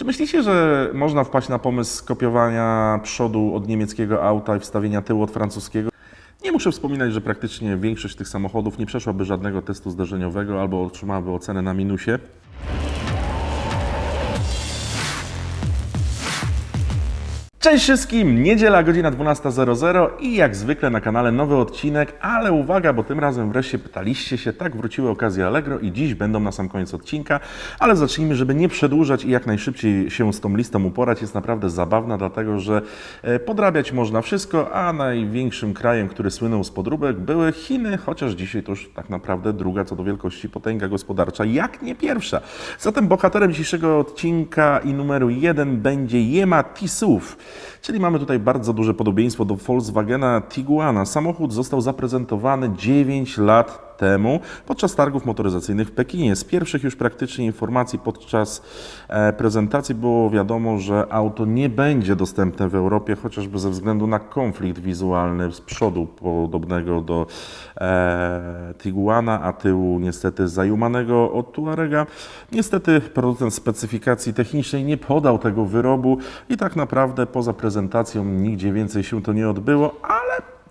Czy myślicie, że można wpaść na pomysł skopiowania przodu od niemieckiego auta i wstawienia tyłu od francuskiego? Nie muszę wspominać, że praktycznie większość tych samochodów nie przeszłaby żadnego testu zderzeniowego albo otrzymałaby ocenę na minusie. Cześć wszystkim! Niedziela, godzina 12.00 i jak zwykle na kanale nowy odcinek, ale uwaga, bo tym razem wreszcie pytaliście się, tak wróciły okazje Allegro i dziś będą na sam koniec odcinka, ale zacznijmy, żeby nie przedłużać i jak najszybciej się z tą listą uporać. Jest naprawdę zabawna, dlatego że e, podrabiać można wszystko, a największym krajem, który słynął z podróbek były Chiny, chociaż dzisiaj to już tak naprawdę druga co do wielkości potęga gospodarcza, jak nie pierwsza. Zatem bohaterem dzisiejszego odcinka i numeru jeden będzie Yema Tisów. Czyli mamy tutaj bardzo duże podobieństwo do Volkswagena Tiguana. Samochód został zaprezentowany 9 lat temu podczas targów motoryzacyjnych w Pekinie. Z pierwszych już praktycznie informacji podczas e, prezentacji było wiadomo, że auto nie będzie dostępne w Europie, chociażby ze względu na konflikt wizualny z przodu podobnego do e, Tiguana, a tyłu niestety zajumanego od Tuarega. Niestety producent specyfikacji technicznej nie podał tego wyrobu i tak naprawdę poza prezentacją nigdzie więcej się to nie odbyło, ale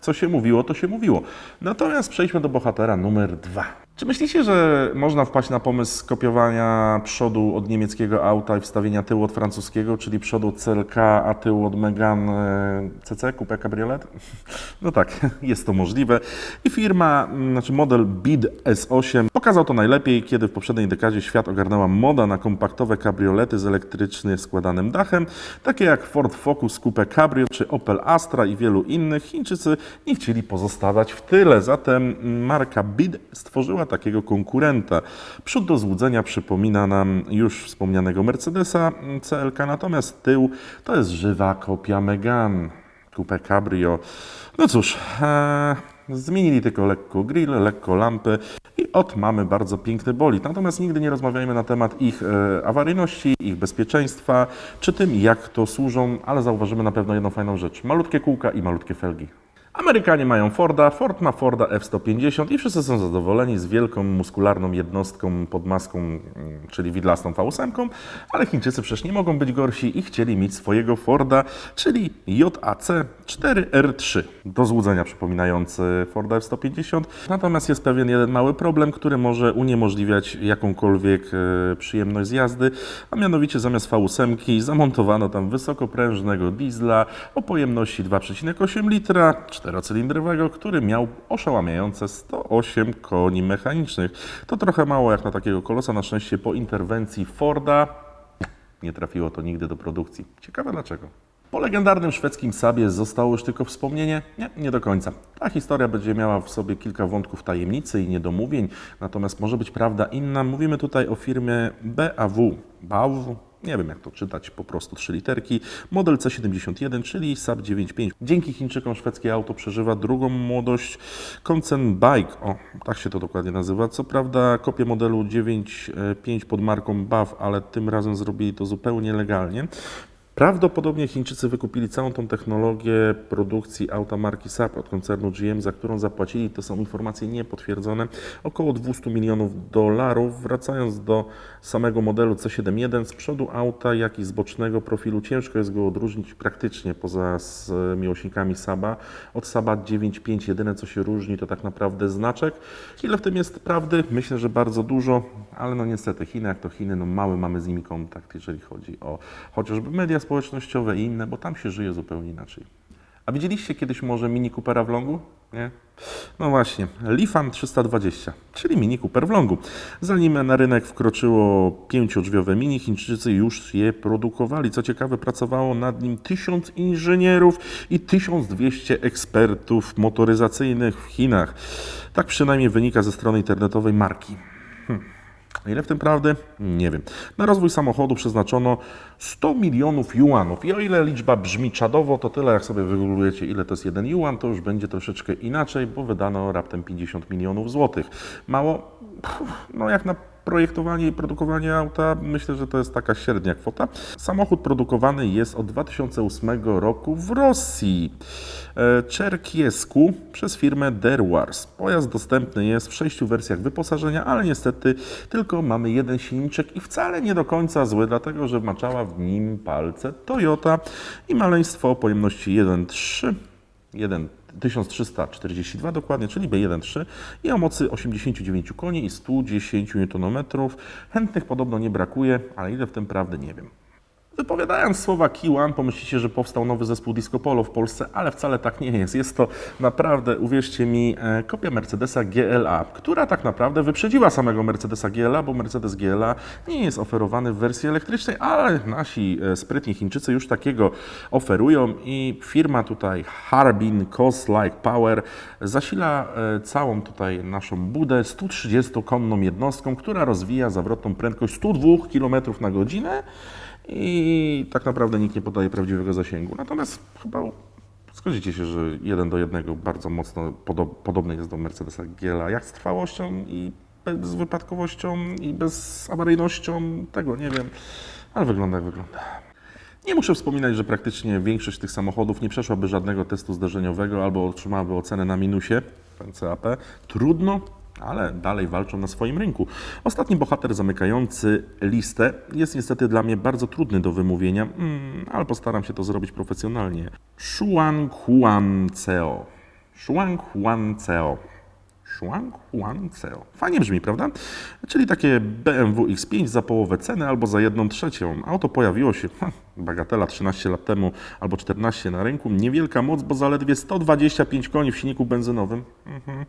co się mówiło, to się mówiło. Natomiast przejdźmy do bohatera numer dwa. Czy myślicie, że można wpaść na pomysł skopiowania przodu od niemieckiego auta i wstawienia tyłu od francuskiego, czyli przodu CLK, a tyłu od Megane e, CC, Coupe Cabriolet? No tak, jest to możliwe. I firma, mm, znaczy model BID S8 pokazał to najlepiej, kiedy w poprzedniej dekadzie świat ogarnęła moda na kompaktowe kabriolety z elektrycznie składanym dachem, takie jak Ford Focus Coupe Cabrio czy Opel Astra i wielu innych. Chińczycy nie chcieli pozostawać w tyle, zatem marka BID stworzyła takiego konkurenta. Przód do złudzenia przypomina nam już wspomnianego Mercedesa CLK, natomiast tył to jest żywa kopia Megane. Coupe Cabrio. No cóż, e, zmienili tylko lekko grill, lekko lampy i od mamy bardzo piękny bolid. Natomiast nigdy nie rozmawiajmy na temat ich e, awaryjności, ich bezpieczeństwa, czy tym jak to służą, ale zauważymy na pewno jedną fajną rzecz. Malutkie kółka i malutkie felgi. Amerykanie mają Forda, Ford ma Forda F-150 i wszyscy są zadowoleni z wielką, muskularną jednostką pod maską, mm, czyli widlastą V8, ale Chińczycy przecież nie mogą być gorsi i chcieli mieć swojego Forda, czyli JAC 4R3, do złudzenia przypominający Forda F-150. Natomiast jest pewien jeden mały problem, który może uniemożliwiać jakąkolwiek e, przyjemność z jazdy, a mianowicie zamiast V8 zamontowano tam wysokoprężnego diesla o pojemności 2,8 litra, czterocylindrowego, który miał oszałamiające 108 koni mechanicznych. To trochę mało jak na takiego kolosa. Na szczęście po interwencji Forda nie trafiło to nigdy do produkcji. Ciekawe dlaczego. Po legendarnym szwedzkim Sabie zostało już tylko wspomnienie? Nie, nie do końca. Ta historia będzie miała w sobie kilka wątków tajemnicy i niedomówień, natomiast może być prawda inna. Mówimy tutaj o firmie BAW. BAW? Nie wiem jak to czytać, po prostu trzy literki. Model C71, czyli Saab 9.5. Dzięki Chińczykom szwedzkie auto przeżywa drugą młodość. Koncern Bike, o tak się to dokładnie nazywa. Co prawda kopię modelu 9.5 pod marką BAW, ale tym razem zrobili to zupełnie legalnie. Prawdopodobnie Chińczycy wykupili całą tą technologię produkcji auta marki Saab od koncernu GM, za którą zapłacili, to są informacje niepotwierdzone, około 200 milionów dolarów. Wracając do samego modelu C71, z przodu auta, jak i z bocznego profilu ciężko jest go odróżnić praktycznie poza z miłośnikami Saba. Od Saba 9.5 jedyne co się różni to tak naprawdę znaczek. Ile w tym jest prawdy? Myślę, że bardzo dużo, ale no niestety Chiny jak to Chiny, no mały mamy z nimi kontakt, jeżeli chodzi o chociażby media społecznościowe i inne, bo tam się żyje zupełnie inaczej. A widzieliście kiedyś może Mini Coopera w longu? Nie? No właśnie, Lifan 320, czyli Mini Cooper w longu. Zanim na rynek wkroczyło pięciodrzwiowe Mini, Chińczycy już je produkowali. Co ciekawe, pracowało nad nim 1000 inżynierów i 1200 ekspertów motoryzacyjnych w Chinach. Tak przynajmniej wynika ze strony internetowej marki. Ile w tym prawdy? Nie wiem. Na rozwój samochodu przeznaczono 100 milionów juanów. I o ile liczba brzmi czadowo, to tyle jak sobie wygooglujecie, ile to jest jeden juan, to już będzie troszeczkę inaczej, bo wydano raptem 50 milionów złotych. Mało? No jak na projektowanie i produkowanie auta, myślę, że to jest taka średnia kwota. Samochód produkowany jest od 2008 roku w Rosji. E, Czerkiesku przez firmę Derwars. Pojazd dostępny jest w sześciu wersjach wyposażenia, ale niestety tylko mamy jeden silniczek i wcale nie do końca zły, dlatego że maczała w nim palce Toyota i maleństwo o pojemności 1.3 1 1342 dokładnie, czyli B1.3 i o mocy 89 koni i 110 Nm. Chętnych podobno nie brakuje, ale ile w tym prawdy nie wiem. Wypowiadając słowa K1, pomyślicie, że powstał nowy zespół Disco Polo w Polsce, ale wcale tak nie jest. Jest to naprawdę, uwierzcie mi, e, kopia Mercedesa GLA, która tak naprawdę wyprzedziła samego Mercedesa GLA, bo Mercedes GLA nie jest oferowany w wersji elektrycznej, ale nasi e, sprytni Chińczycy już takiego oferują i firma tutaj Harbin Cost Like Power zasila e, całą tutaj naszą budę 130-konną jednostką, która rozwija zawrotną prędkość 102 km na godzinę i tak naprawdę nikt nie podaje prawdziwego zasięgu. Natomiast chyba zgodzicie się, że jeden do jednego bardzo mocno podo- podobny jest do Mercedesa GLA, jak z trwałością i bez wypadkowością i bez awaryjnością, tego nie wiem, ale wygląda jak wygląda. Nie muszę wspominać, że praktycznie większość tych samochodów nie przeszłaby żadnego testu zderzeniowego albo otrzymałaby ocenę na minusie, NCAP. Trudno, ale dalej walczą na swoim rynku. Ostatni bohater zamykający listę jest niestety dla mnie bardzo trudny do wymówienia, mm, ale postaram się to zrobić profesjonalnie. Shuang Huan Ceo. Shuang Huan Ceo. Shuang Huan. Fajnie brzmi, prawda? Czyli takie BMW X5 za połowę ceny albo za jedną trzecią. Auto pojawiło się, ha, bagatela, 13 lat temu albo 14 na rynku. Niewielka moc, bo zaledwie 125 koni w silniku benzynowym. Mhm.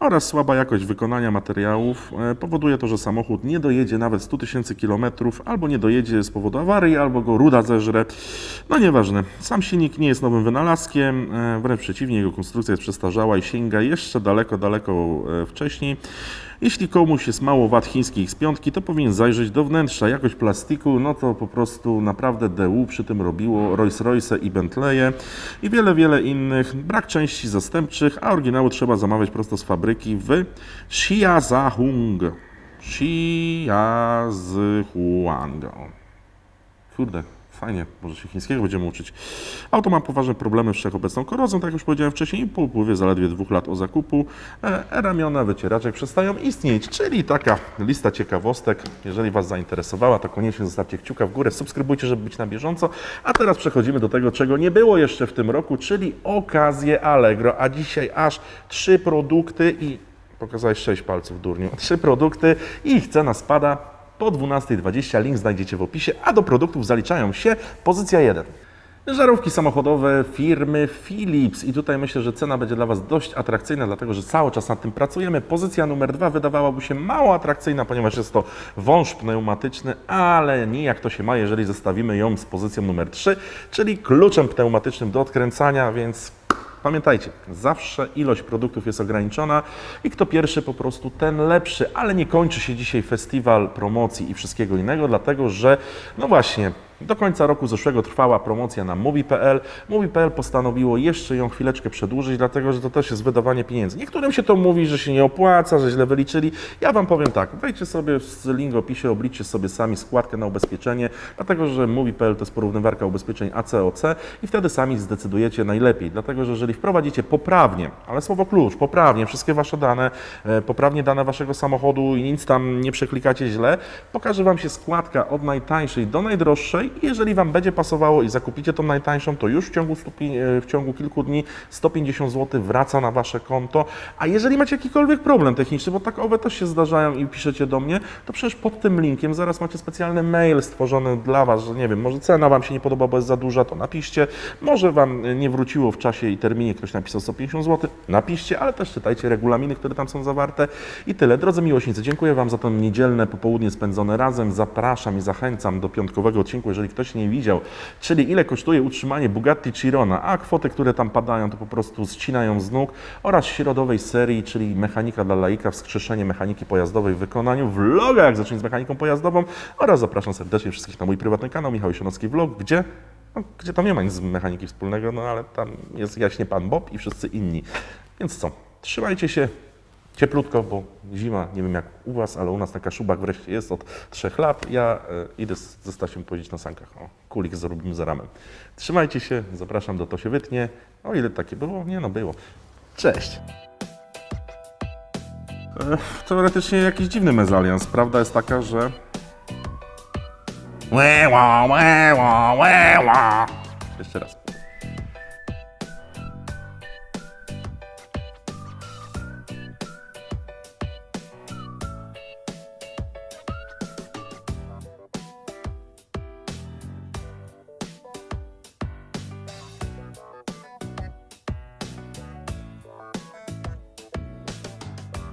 Oraz słaba jakość wykonania materiałów e, powoduje to, że samochód nie dojedzie nawet 100 tysięcy kilometrów, albo nie dojedzie z powodu awarii, albo go ruda zeżre. No nieważne. Sam silnik nie jest nowym wynalazkiem, e, wręcz przeciwnie, jego konstrukcja jest przestarzała i sięga jeszcze daleko, daleko e, wcześniej. Jeśli komuś jest mało wad chińskiej X5, to powinien zajrzeć do wnętrza. Jakość plastiku, no to po prostu naprawdę DU przy tym robiło Rolls-Royce i Bentleye i wiele, wiele innych. Brak części zastępczych, a oryginału trzeba zamawiać prosto z fabryki w Xiazahung. Xiazhuang. Kurde, fajnie, może się chińskiego będziemy uczyć. Auto ma poważne problemy z wszechobecną korozją, tak jak już powiedziałem wcześniej, i po upływie zaledwie dwóch lat o zakupu e, ramiona wycieraczek przestają istnieć, czyli taka lista ciekawostek. Jeżeli Was zainteresowała, to koniecznie zostawcie kciuka w górę, subskrybujcie, żeby być na bieżąco. A teraz przechodzimy do tego, czego nie było jeszcze w tym roku, czyli okazję Allegro, a dzisiaj aż trzy produkty i Pokazałeś 6 palców, durniu. Trzy produkty i ich cena spada po 12.20. Link znajdziecie w opisie, a do produktów zaliczają się pozycja 1. Żarówki samochodowe firmy Philips i tutaj myślę, że cena będzie dla Was dość atrakcyjna, dlatego że cały czas nad tym pracujemy. Pozycja numer dwa wydawałaby się mało atrakcyjna, ponieważ jest to wąż pneumatyczny, ale nijak to się ma, jeżeli zestawimy ją z pozycją numer 3, czyli kluczem pneumatycznym do odkręcania, więc Pamiętajcie, zawsze ilość produktów jest ograniczona i kto pierwszy po prostu ten lepszy, ale nie kończy się dzisiaj festiwal promocji i wszystkiego innego, dlatego że no właśnie, do końca roku zeszłego trwała promocja na Mobi.pl. Mobi.pl postanowiło jeszcze ją chwileczkę przedłużyć, dlatego że to też jest wydawanie pieniędzy. Niektórym się to mówi, że się nie opłaca, że źle wyliczyli. Ja Wam powiem tak, wejdźcie sobie z link w opisie, obliczcie sobie sami składkę na ubezpieczenie, dlatego że Mobi.pl to jest porównywarka ubezpieczeń ACOC i wtedy sami zdecydujecie najlepiej, dlatego że jeżeli wprowadzicie poprawnie, ale słowo klucz, poprawnie, wszystkie Wasze dane, e, poprawnie dane Waszego samochodu i nic tam nie przeklikacie źle, pokaże Wam się składka od najtańszej do najdroższej i jeżeli Wam będzie pasowało i zakupicie tą najtańszą, to już w ciągu, 100, pi- e, w ciągu kilku dni 150 zł wraca na Wasze konto, a jeżeli macie jakikolwiek problem techniczny, bo tak owe też się zdarzają i piszecie do mnie, to przecież pod tym linkiem zaraz macie specjalny mail stworzony dla Was, że nie wiem, może cena Wam się nie podoba, bo jest za duża, to napiszcie, może Wam nie wróciło w czasie i terminie, ktoś napisał 150 zł, napiszcie, ale też czytajcie regulaminy, które tam są zawarte. I tyle. Drodzy miłośnicy, dziękuję Wam za to niedzielne popołudnie spędzone razem, zapraszam i zachęcam do piątkowego odcinku, jeżeli ktoś nie widział, czyli ile kosztuje utrzymanie Bugatti Chirona, a kwoty, które tam padają, to po prostu ścinają z nóg, oraz środowej serii, czyli mechanika dla laika, wskrzeszenie mechaniki pojazdowej w wykonaniu vloga, jak zacząć z mechaniką pojazdową, oraz zapraszam serdecznie wszystkich na mój prywatny kanał Michał Jesionowski Vlog, gdzie no, gdzie tam nie ma nic z mechaniki wspólnego, no ale tam jest jaśnie Pan Bob i wszyscy inni. Więc co, trzymajcie się, Cieplutko, bo zima, nie wiem jak u Was, ale u nas taka szubak wreszcie jest od trzech lat. Ja e, idę z, ze Stasiem powiedzieć na sankach. O, kulik zrobimy za ramem. Trzymajcie się, zapraszam do To się wytnie. O ile takie było? Nie no, było. Cześć. Teoretycznie jakiś dziwny mezalians. Prawda jest taka, że... Łe, ła, łe, ła, łe, ła. Jeszcze raz.